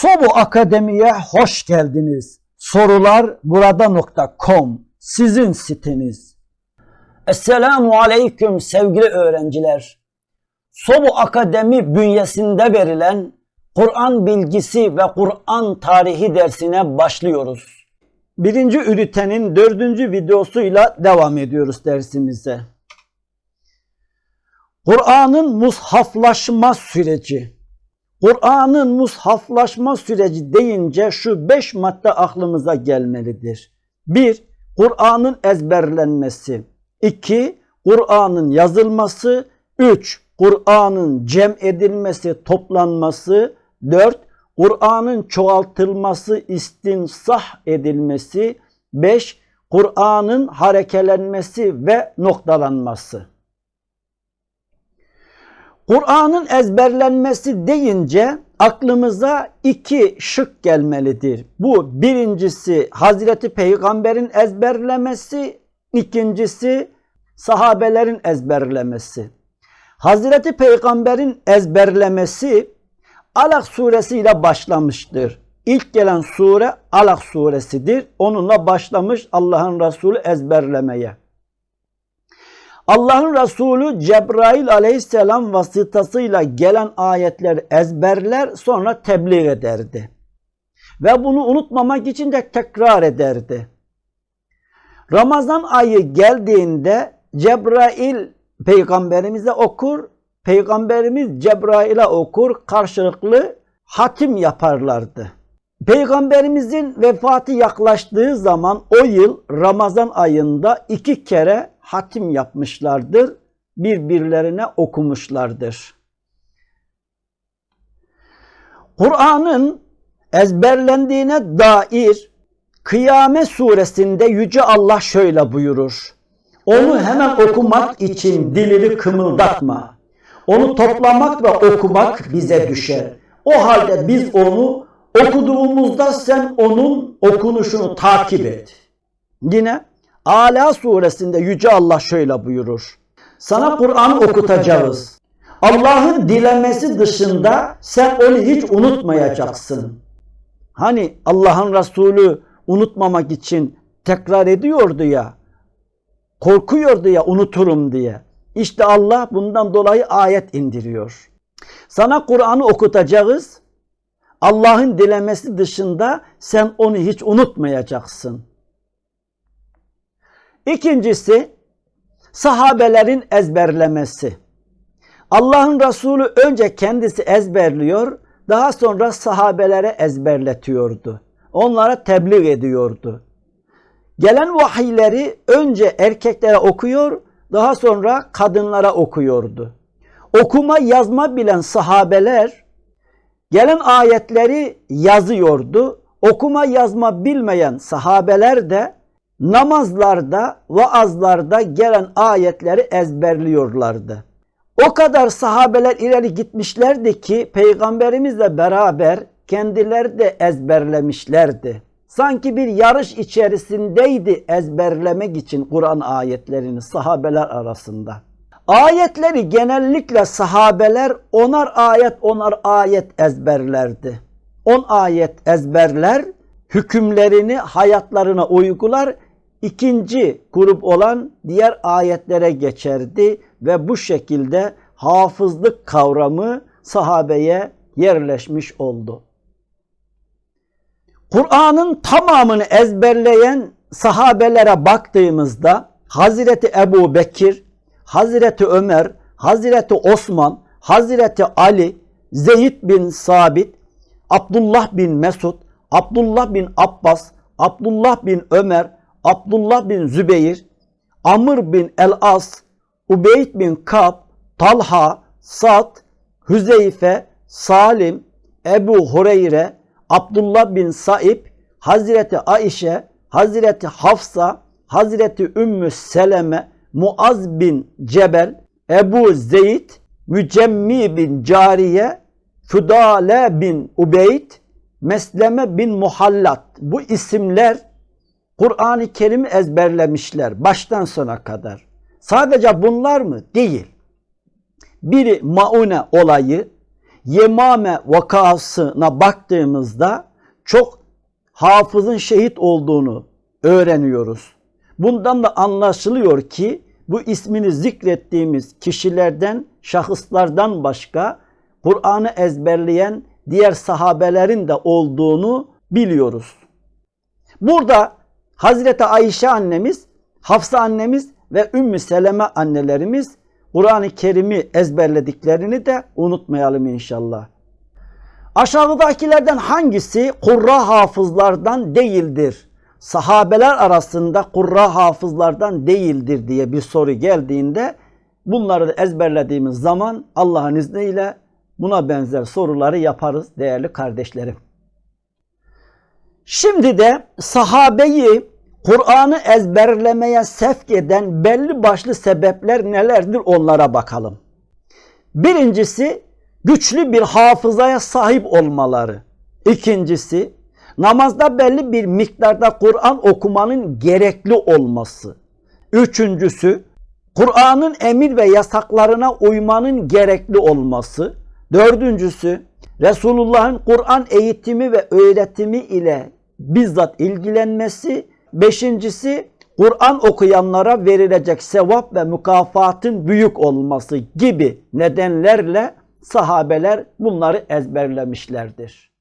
Sobu Akademi'ye hoş geldiniz. Sorular burada.com sizin siteniz. Esselamu Aleyküm sevgili öğrenciler. Sobu Akademi bünyesinde verilen Kur'an bilgisi ve Kur'an tarihi dersine başlıyoruz. Birinci ünitenin dördüncü videosuyla devam ediyoruz dersimize. Kur'an'ın mushaflaşma süreci. Kur'an'ın mushaflaşma süreci deyince şu beş madde aklımıza gelmelidir. 1. Kur'an'ın ezberlenmesi. 2. Kur'an'ın yazılması. 3. Kur'an'ın cem edilmesi, toplanması. 4. Kur'an'ın çoğaltılması, istinsah edilmesi. 5. Kur'an'ın harekelenmesi ve noktalanması. Kur'an'ın ezberlenmesi deyince aklımıza iki şık gelmelidir. Bu birincisi Hazreti Peygamber'in ezberlemesi, ikincisi sahabelerin ezberlemesi. Hazreti Peygamber'in ezberlemesi Alak suresiyle başlamıştır. İlk gelen sure Alak suresidir. Onunla başlamış Allah'ın Resulü ezberlemeye. Allah'ın Resulü Cebrail aleyhisselam vasıtasıyla gelen ayetleri ezberler sonra tebliğ ederdi. Ve bunu unutmamak için de tekrar ederdi. Ramazan ayı geldiğinde Cebrail peygamberimize okur, peygamberimiz Cebrail'e okur, karşılıklı hatim yaparlardı. Peygamberimizin vefatı yaklaştığı zaman o yıl Ramazan ayında iki kere hatim yapmışlardır. Birbirlerine okumuşlardır. Kur'an'ın ezberlendiğine dair Kıyamet suresinde Yüce Allah şöyle buyurur. Onu hemen okumak için dilini kımıldatma. Onu toplamak ve okumak bize düşer. O halde biz onu okuduğumuzda sen onun okunuşunu takip et. Yine Ala suresinde Yüce Allah şöyle buyurur. Sana Kur'an okutacağız. Allah'ın dilemesi dışında sen onu hiç unutmayacaksın. Hani Allah'ın Resulü unutmamak için tekrar ediyordu ya. Korkuyordu ya unuturum diye. İşte Allah bundan dolayı ayet indiriyor. Sana Kur'an'ı okutacağız. Allah'ın dilemesi dışında sen onu hiç unutmayacaksın. İkincisi sahabelerin ezberlemesi. Allah'ın Resulü önce kendisi ezberliyor, daha sonra sahabelere ezberletiyordu. Onlara tebliğ ediyordu. Gelen vahiyleri önce erkeklere okuyor, daha sonra kadınlara okuyordu. Okuma yazma bilen sahabeler gelen ayetleri yazıyordu. Okuma yazma bilmeyen sahabeler de namazlarda, vaazlarda gelen ayetleri ezberliyorlardı. O kadar sahabeler ileri gitmişlerdi ki peygamberimizle beraber kendileri de ezberlemişlerdi. Sanki bir yarış içerisindeydi ezberlemek için Kur'an ayetlerini sahabeler arasında. Ayetleri genellikle sahabeler onar ayet onar ayet ezberlerdi. On ayet ezberler, hükümlerini hayatlarına uygular, ikinci grup olan diğer ayetlere geçerdi ve bu şekilde hafızlık kavramı sahabeye yerleşmiş oldu. Kur'an'ın tamamını ezberleyen sahabelere baktığımızda Hazreti Ebu Bekir, Hazreti Ömer, Hazreti Osman, Hazreti Ali, Zeyd bin Sabit, Abdullah bin Mesud, Abdullah bin Abbas, Abdullah bin Ömer, Abdullah bin Zübeyir, Amr bin El-As, Ubeyd bin Kab, Talha, Sad, Hüzeyfe, Salim, Ebu Hureyre, Abdullah bin Saib, Hazreti Ayşe, Hazreti Hafsa, Hazreti Ümmü Seleme, Muaz bin Cebel, Ebu Zeyd, Mücemmi bin Cariye, Füdale bin Ubeyd, Mesleme bin Muhallat. Bu isimler Kur'an-ı Kerim'i ezberlemişler baştan sona kadar. Sadece bunlar mı? Değil. Biri Maune olayı, Yemame vakasına baktığımızda çok hafızın şehit olduğunu öğreniyoruz. Bundan da anlaşılıyor ki bu ismini zikrettiğimiz kişilerden, şahıslardan başka Kur'an'ı ezberleyen diğer sahabelerin de olduğunu biliyoruz. Burada Hazreti Ayşe annemiz, Hafsa annemiz ve Ümmü Seleme annelerimiz Kur'an-ı Kerim'i ezberlediklerini de unutmayalım inşallah. Aşağıdakilerden hangisi kurra hafızlardan değildir? Sahabeler arasında kurra hafızlardan değildir diye bir soru geldiğinde bunları ezberlediğimiz zaman Allah'ın izniyle buna benzer soruları yaparız değerli kardeşlerim. Şimdi de sahabeyi Kur'an'ı ezberlemeye sevk eden belli başlı sebepler nelerdir onlara bakalım. Birincisi güçlü bir hafızaya sahip olmaları. İkincisi namazda belli bir miktarda Kur'an okumanın gerekli olması. Üçüncüsü Kur'an'ın emir ve yasaklarına uymanın gerekli olması. Dördüncüsü Resulullah'ın Kur'an eğitimi ve öğretimi ile bizzat ilgilenmesi. Beşincisi Kur'an okuyanlara verilecek sevap ve mükafatın büyük olması gibi nedenlerle sahabeler bunları ezberlemişlerdir.